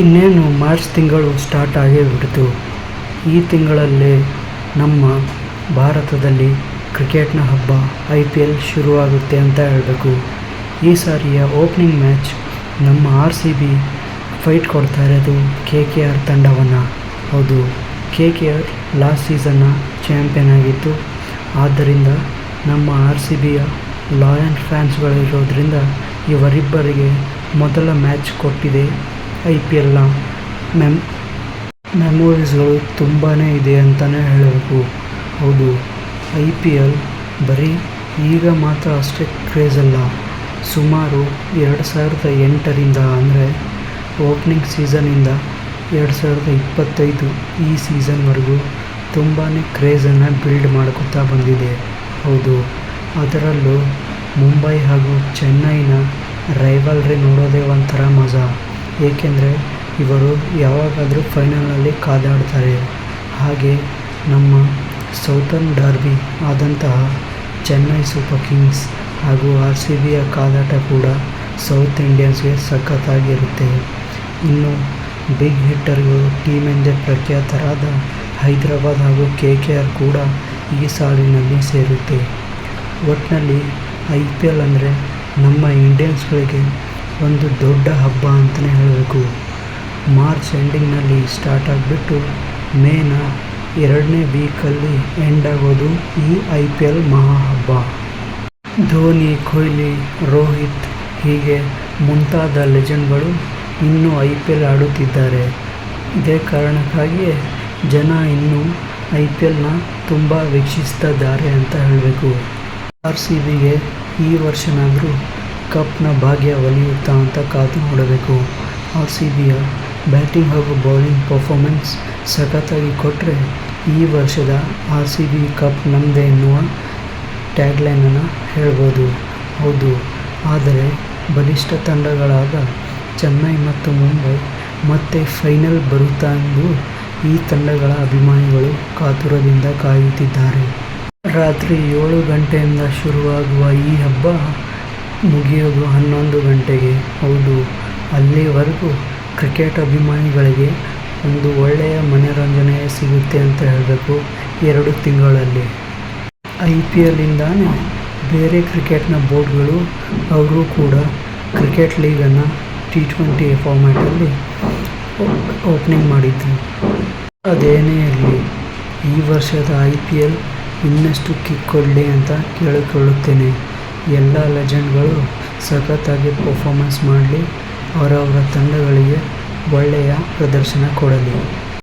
ಇನ್ನೇನು ಮಾರ್ಚ್ ತಿಂಗಳು ಸ್ಟಾರ್ಟ್ ಆಗೇ ಬಿಡ್ತು. ಈ ತಿಂಗಳಲ್ಲೇ ನಮ್ಮ ಭಾರತದಲ್ಲಿ ಕ್ರಿಕೆಟ್ನ ಹಬ್ಬ, ಐ ಪಿ ಎಲ್ ಶುರುವಾಗುತ್ತೆ ಅಂತ ಹೇಳಬೇಕು. ಈ ಸಾರಿಯ ಓಪನಿಂಗ್ ಮ್ಯಾಚ್ ನಮ್ಮ ಆರ್ ಸಿ ಬಿ ಫೈಟ್ ಕೊಡ್ತಾ ಇರೋದು ಕೆ ಕೆ ಆರ್ ತಂಡವನ್ನು. ಹೌದು, ಕೆ ಕೆ ಆರ್ ಲಾಸ್ಟ್ ಸೀಸನ್ನ ಚಾಂಪಿಯನ್ ಆಗಿತ್ತು. ಆದ್ದರಿಂದ ನಮ್ಮ ಆರ್ ಸಿ ಬಿಯ ಲಾಯನ್ ಫ್ಯಾನ್ಸ್ಗಳಿರೋದ್ರಿಂದ ಇವರಿಬ್ಬರಿಗೆ ಮೊದಲ ಮ್ಯಾಚ್ ಕೊಟ್ಟಿದೆ. ಐ ಪಿ ಎಲ್ನ ಮೆಮ್ ಮೆಮೊರೀಸ್ಗಳು ತುಂಬಾ ಇದೆ ಅಂತಲೇ ಹೇಳಬೇಕು. ಹೌದು, ಐ ಪಿ ಎಲ್ ಬರೀ ಈಗ ಮಾತ್ರ ಅಷ್ಟೇ ಕ್ರೇಜ್ ಅಲ್ಲ. ಸುಮಾರು ಎರಡು ಸಾವಿರದ ಎಂಟರಿಂದ ಅಂದರೆ ಓಪನಿಂಗ್ ಸೀಸನಿಂದ ಎರಡು ಸಾವಿರದ ಇಪ್ಪತ್ತೈದು ಈ ಸೀಸನ್ವರೆಗೂ ತುಂಬಾ ಕ್ರೇಜನ್ನು ಬಿಲ್ಡ್ ಮಾಡ್ಕೊತಾ ಬಂದಿದೆ. ಹೌದು, ಅದರಲ್ಲೂ ಮುಂಬೈ ಹಾಗೂ ಚೆನ್ನೈನ ರೈವಲ್ರಿ ನೋಡೋದೇ ಒಂಥರ ಮಜಾ. ಏಕೆಂದರೆ ಇವರು ಯಾವಾಗಾದರೂ ಫೈನಲ್ನಲ್ಲಿ ಕಾದಾಡ್ತಾರೆ. ಹಾಗೆ ನಮ್ಮ ಸೌತರ್ನ್ ಡರ್ಬಿ ಆದಂತಹ ಚೆನ್ನೈ ಸೂಪರ್ ಕಿಂಗ್ಸ್ ಹಾಗೂ ಆರ್ ಸಿ ಬಿಯ ಕಾದಾಟ ಕೂಡ ಸೌತ್ ಇಂಡಿಯನ್ಸ್ಗೆ ಸಖತ್ತಾಗಿರುತ್ತೆ. ಇನ್ನು ಬಿಗ್ ಹಿಟ್ಟರ್ಗಳು ಟೀಮ್ ಎಂದೇ ಪ್ರಖ್ಯಾತರಾದ ಹೈದರಾಬಾದ್ ಹಾಗೂ ಕೆ ಕೆ ಆರ್ ಕೂಡ ಈ ಸಾಲಿನಲ್ಲಿ ಸೇರುತ್ತೆ. ಒಟ್ಟಿನಲ್ಲಿ ಐ ಪಿ ಎಲ್ ಅಂದರೆ ನಮ್ಮ ಇಂಡಿಯನ್ಸ್ಗಳಿಗೆ ಒಂದು ದೊಡ್ಡ ಹಬ್ಬ ಅಂತಲೇ ಹೇಳಬೇಕು. ಮಾರ್ಚ್ ಎಂಡಿಂಗ್ನಲ್ಲಿ ಸ್ಟಾರ್ಟ್ ಆಗಿಬಿಟ್ಟು ಮೇನ ಎರಡನೇ ವೀಕಲ್ಲಿ ಎಂಡ್ ಆಗೋದು ಈ ಐ ಪಿ ಎಲ್ ಮಹಾಹಬ್ಬ. ಧೋನಿ, ಕೊಹ್ಲಿ, ರೋಹಿತ್ ಹೀಗೆ ಮುಂತಾದ ಲೆಜೆಂಡ್ಗಳು ಇನ್ನೂ ಐ ಪಿ ಎಲ್ ಆಡುತ್ತಿದ್ದಾರೆ. ಇದೇ ಕಾರಣಕ್ಕಾಗಿಯೇ ಜನ ಇನ್ನೂ ಐ ಪಿ ಎಲ್ನ ತುಂಬ ವೀಕ್ಷಿಸ್ತಿದ್ದಾರೆ ಅಂತ ಹೇಳಬೇಕು. ಆರ್ ಸಿ ಬಿಗೆ ಈ ವರ್ಷನಾದರೂ ಕಪ್ನ ಭಾಗ್ಯ ಒಲಿಯುತ್ತಾ ಅಂತ ಕಾದು ನೋಡಬೇಕು. ಆರ್ ಸಿ ಬಿಯ ಬ್ಯಾಟಿಂಗ್ ಹಾಗೂ ಬೌಲಿಂಗ್ ಪರ್ಫಾರ್ಮೆನ್ಸ್ ಸಖತ್ತಾಗಿ ಕೊಟ್ಟರೆ ಈ ವರ್ಷದ ಆರ್ ಸಿ ಬಿ ಕಪ್ ನಮ್ಮದೇ ಎನ್ನುವ ಟ್ಯಾಗ್ಲೈನನ್ನು ಹೇಳ್ಬೋದು. ಹೌದು. ಆದರೆ ಬಲಿಷ್ಠ ತಂಡಗಳಾದ ಚೆನ್ನೈ ಮತ್ತು ಮುಂಬೈ ಮತ್ತೆ ಫೈನಲ್ ಬರುತ್ತಾ ಎಂದು ಈ ತಂಡಗಳ ಅಭಿಮಾನಿಗಳು ಕಾತುರದಿಂದ ಕಾಯುತ್ತಿದ್ದಾರೆ. ರಾತ್ರಿ ಏಳು ಗಂಟೆಯಿಂದ ಶುರುವಾಗುವ ಈ ಹಬ್ಬ ಮುಗಿಯೋದು ಹನ್ನೊಂದು ಗಂಟೆಗೆ. ಹೌದು, ಅಲ್ಲಿವರೆಗೂ ಕ್ರಿಕೆಟ್ ಅಭಿಮಾನಿಗಳಿಗೆ ಒಂದು ಒಳ್ಳೆಯ ಮನೋರಂಜನೆ ಸಿಗುತ್ತೆ ಅಂತ ಹೇಳಬೇಕು ಎರಡು ತಿಂಗಳಲ್ಲಿ. ಐ ಪಿ ಎಲ್ಲಿಂದಾನೇ ಬೇರೆ ಕ್ರಿಕೆಟ್ನ ಬೋರ್ಡ್ಗಳು, ಅವರು ಕೂಡ ಕ್ರಿಕೆಟ್ ಲೀಗನ್ನು ಟಿ ಟ್ವೆಂಟಿ ಫಾರ್ಮ್ಯಾಟಲ್ಲಿ ಓಪನಿಂಗ್ ಮಾಡಿದ್ರು. ಅದೇನೇ ಇರಲಿ, ಈ ವರ್ಷದ ಐ ಪಿ ಎಲ್ ಇನ್ನಷ್ಟು ಕಿಕ್ ಅಂತ ಕೇಳಿಕೊಳ್ಳುತ್ತೇನೆ. ಎಲ್ಲ ಲೆಜೆಂಡ್ಗಳು ಸಖತ್ತಾಗಿ ಪರ್ಫಾರ್ಮೆನ್ಸ್ ಮಾಡಲಿ ಅವರವರ ತಂಡಗಳಿಗೆ ಒಳ್ಳೆಯ ಪ್ರದರ್ಶನ ಕೊಡಲಿ.